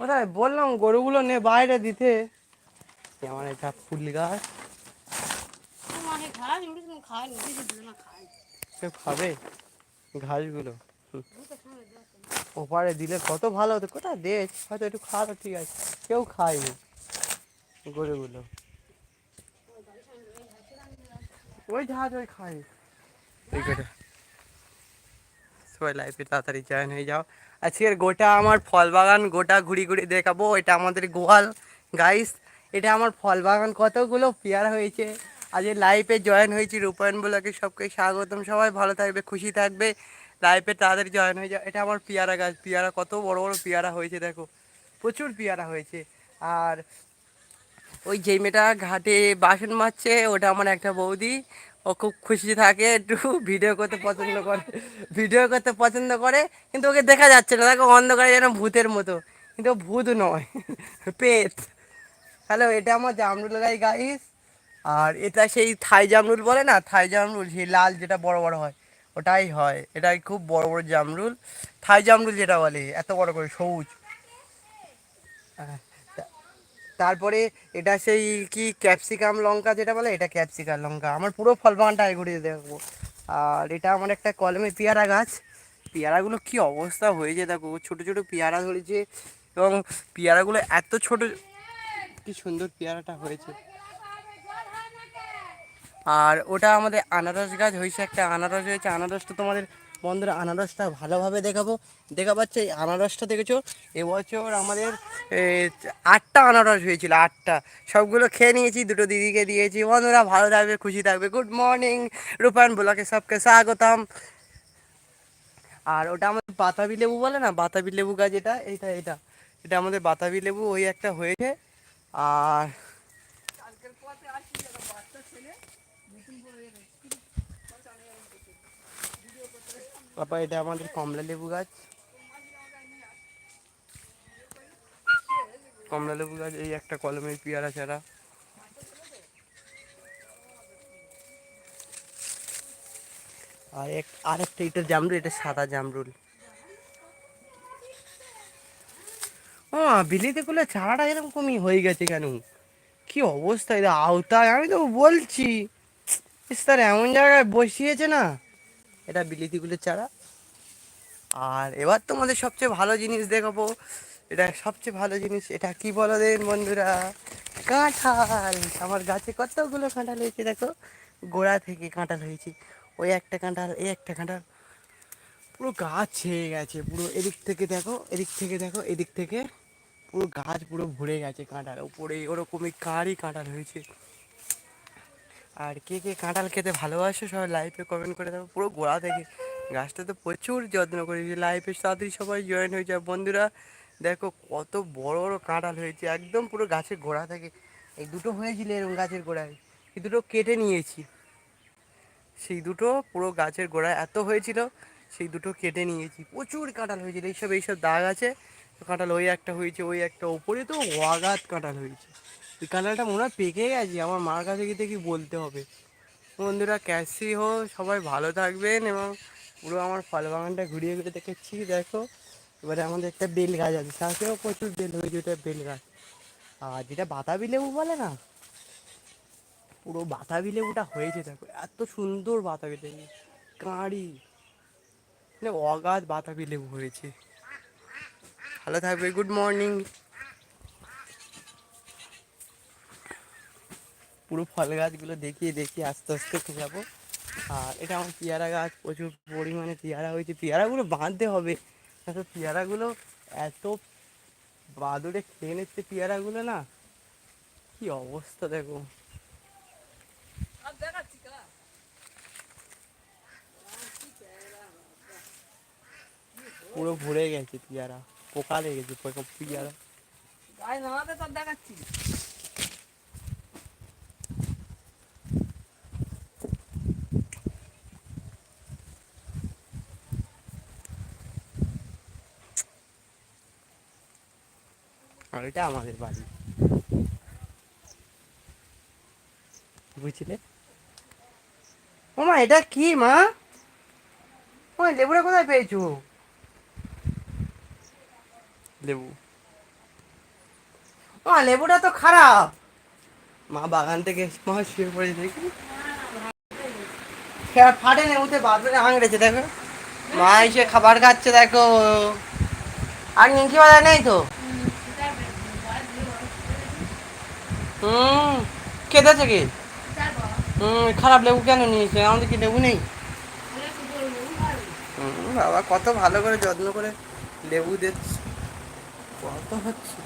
কোথায়? বললাম গরুগুলো নে বাইরে দিতে। আমার এটা ফুল গাছ। মানে কেউ খাবে ঘাসগুলো। ওপারে দিলে কত ভালো হতো। কোথায় দে? হয়তো একটু খাওয়া ঠিক আছে। কেউ খায়নি গরুগুলো। ওই জাহাজ ওই খায় করে সবাই লাইফে তাড়াতাড়ি জয়েন হয়ে যাও। আজকের গোটা আমার ফল বাগান গোটা ঘুরি ঘুরি দেখাবো, এটা আমাদের গোয়াল। গাইস এটা আমার ফল বাগান কতগুলো পেয়ারা হয়েছে। আজ লাইফে জয়েন হয়েছি, রূপায়ণ বলাকে সবকে স্বাগতম। সবাই ভালো থাকবে, খুশি থাকবে। লাইফে তাড়াতাড়ি জয়েন হয়ে যাও। এটা আমার পেয়ারা গাছ, পেয়ারা, কত বড় বড় পেয়ারা হয়েছে, দেখো। প্রচুর পেয়ারা হয়েছে। আর ওই যেই মেয়েটা ঘাটে বাসন মারছে ওটা আমার একটা বৌদি। ও খুব খুশি থাকে একটু ভিডিও করতে পছন্দ করে ভিডিও করতে পছন্দ করে কিন্তু ওকে দেখা যাচ্ছে না। দেখো অন্ধকারে যেন ভূতের মতো। কিন্তু ভূত নয় পেত হ্যালো এটা আমার জামরুল গাই গাইস আর এটা সেই থাই জামরুল বলে না? থাই জামরুল সেই লাল যেটা বড় বড় হয় ওটাই হয়। এটাই খুব বড় বড় জামরুল। থাই জামরুল যেটা বলে এত বড় করে সবুজ। হ্যাঁ, তারপরে এটা সেই কি ক্যাপসিকাম লঙ্কা যেটা বলে, এটা ক্যাপসিকাম লঙ্কা। আমার পুরো ফল বাগানটাই ঘুরিয়ে দেখব। আর এটা আমার একটা কলমে পেয়ারা গাছ। পেয়ারাগুলো কি অবস্থা হয়েছে দেখো, ছোট ছোট পেয়ারা ধরেছে এবং পেয়ারাগুলো এত ছোট কি সুন্দর পেয়ারাটা হয়েছে। আর ওটা আমাদের আনারস গাছ হয়েছে একটা আনারস, হয়েছে আনারসটা তোমাদের বন্ধুরা, আনারসটা ভালোভাবে দেখাবো। দেখা পাচ্ছে, এই আনারসটা দেখেছ? এবছর আমাদের আটটা আনারস হয়েছিল, আটটা। সবগুলো খেয়ে নিয়েছি, দুটো দিদিকে দিয়েছি। বন্ধুরা, ভালো থাকবে, খুশি থাকবে। গুড মর্নিং রূপায়ণ ব্লকে সবকে স্বাগতম। আর ওটা আমাদের বাতাবি লেবু বলে না? বাতাবি লেবু গাছ এটা এইটা এটা এটা আমাদের বাতাবি লেবু, ওই একটা হয়েছে। আর তারপর এটা আমাদের কমলা লেবু গাছ। কমলা লেবু গাছ এই একটা কলমের পেয়ারা চারা আর এক আর একটা এটা জামরুল এটা সাদা জামরুল। ও বিলিতে গুলো চারাটা এরকমই হয়ে গেছে কেন? কি অবস্থা এটা আওতায় আমি তো বলছি। ইস, তার এমন জায়গায় বসিয়েছে না। এটা বিলিতিগুলোর চারা। আর এবার তোমাদের সবচেয়ে ভালো জিনিস দেখাবো। এটা সবচেয়ে ভালো জিনিস, এটা কি বলো দেন বন্ধুরা? কাঁঠাল। আমার গাছে কতগুলো কাঁঠাল হয়েছে দেখো। গোড়া থেকে কাঁঠাল হয়েছে। ওই একটা কাঁঠাল, এই একটা কাঁঠাল। পুরো গাছ ছেয়ে গেছে, পুরো এদিক থেকে দেখো, এদিক থেকে দেখো, এদিক থেকে পুরো গাছ পুরো ভরে গেছে কাঁঠাল। উপরে ওরকমই কারই কাঁঠাল হয়েছে। আর কে কে কাঁঠাল খেতে ভালোবাসো সবাই লাইভে কমেন্ট করে দেবো পুরো গোড়া থেকে। গাছটা তো প্রচুর যত্ন করেছি লাইফে তাড়াতাড়ি সবাই জয়েন হয়ে যায়। বন্ধুরা, দেখো কত বড় বড় কাঁঠাল হয়েছে। একদম পুরো গাছের গোড়া থেকে। এই দুটো হয়েছিল এরকম গাছের গোড়ায়। এই দুটো কেটে নিয়েছি। সেই দুটো পুরো গাছের গোড়ায় এত হয়েছিল, সেই দুটো কেটে নিয়েছি। প্রচুর কাঁঠাল হয়েছিল। এইসব এইসব দাগ আছে। কাঁঠাল ওই একটা হয়েছে, ওই একটা ওপরে তো ওয়াগাত কাঁঠাল হয়েছে। এই কাঁঠালটা মনে হয় পেকে গেছে, আমার মার কাছে গিয়ে কি বলতে হবে। বন্ধুরা, ক্যাসি হো, সবাই ভালো থাকবেন এবং পুরো আমার ফল বাগানটা ঘুরিয়ে ঘুরে দেখেছি দেখো, এবারে আমাদের একটা বেল গাছ আছে তাতেও প্রচুর বেল হয়েছে, ওটা বেল গাছ। আর যেটা বাতাবি লেবু বলে না, পুরো বাতাবি লেবুটা হয়েছে, দেখো। এত সুন্দর বাতাবি লেবু, কাঁড়ি মানে অগাধ বাতাবি লেবু হয়েছে। ভালো থাকবে, গুড মর্নিং। পুরো ফল গাছগুলো দেখিয়ে দেখিয়ে আস্তে আস্তে যাব। আর এটা আমার পেয়ারা গাছ, প্রচুর পরিমাণে পেয়ারা হয়েছে। পেয়ারাগুলো বাঁধতে হবে। তো পেয়ারাগুলো এত বাদুড়ে খেয়ে নিচ্ছে পেয়ারাগুলো না। কি অবস্থা দেখো। পুরো ভরে গেছে পেয়ারা, পোকা লেগেছে, পেয়ারা। দেখাচ্ছি। এটা আমাদের বাড়ি। বুঝলে? ও মা এটা কি মা? ও লেবুটা কোথায় পেয়েছ? লেবু। ও লেবুটা তো খারাপ। মা বাগান থেকে মা শুয়ে পড়ে দেখি। ফাটে লেবুতে বাথরুমে আঙড়েছে দেখো। মা এসে খাবার খাচ্ছে দেখো। আর নিমকি বাজার নেই তো? হুম কেটেছে কি? হুম, খারাপ লেবু কেন নিয়েছে? আমাদের কি লেবু নেই? বাবা, কত ভালো করে যত্ন করে লেবু দিচ্ছে। কত হচ্ছে?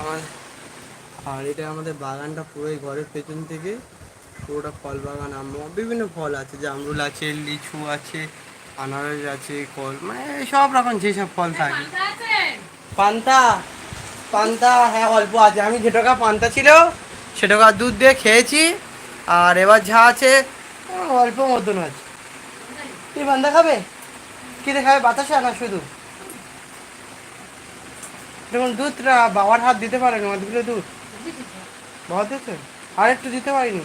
আমার, আর এটা আমাদের বাগানটা পুরোই ঘরের পেছন থেকে পুরোটা ফল বাগান। আম বিভিন্ন ফল আছে, জামরুল আছে, লিচু আছে আনারস আছে, কল মানে সব রকম যেসব ফল থাকে। পান্তা পান্তা হ্যাঁ অল্প আছে। আমি যে টাকা পান্তা ছিল, সে টাকা দুধ দিয়ে খেয়েছি, আর এবার যা আছে, অল্প মতন আছে। তুই পান্তা খাবে? কী দিয়ে খাবে, বাতাসা না শুধু? দেখুন, দুধটা বাবার হাত দিতে পারেন অতগুলো দুধ। বাবা দিয়েছে? আর একটু দিতে পারিনি।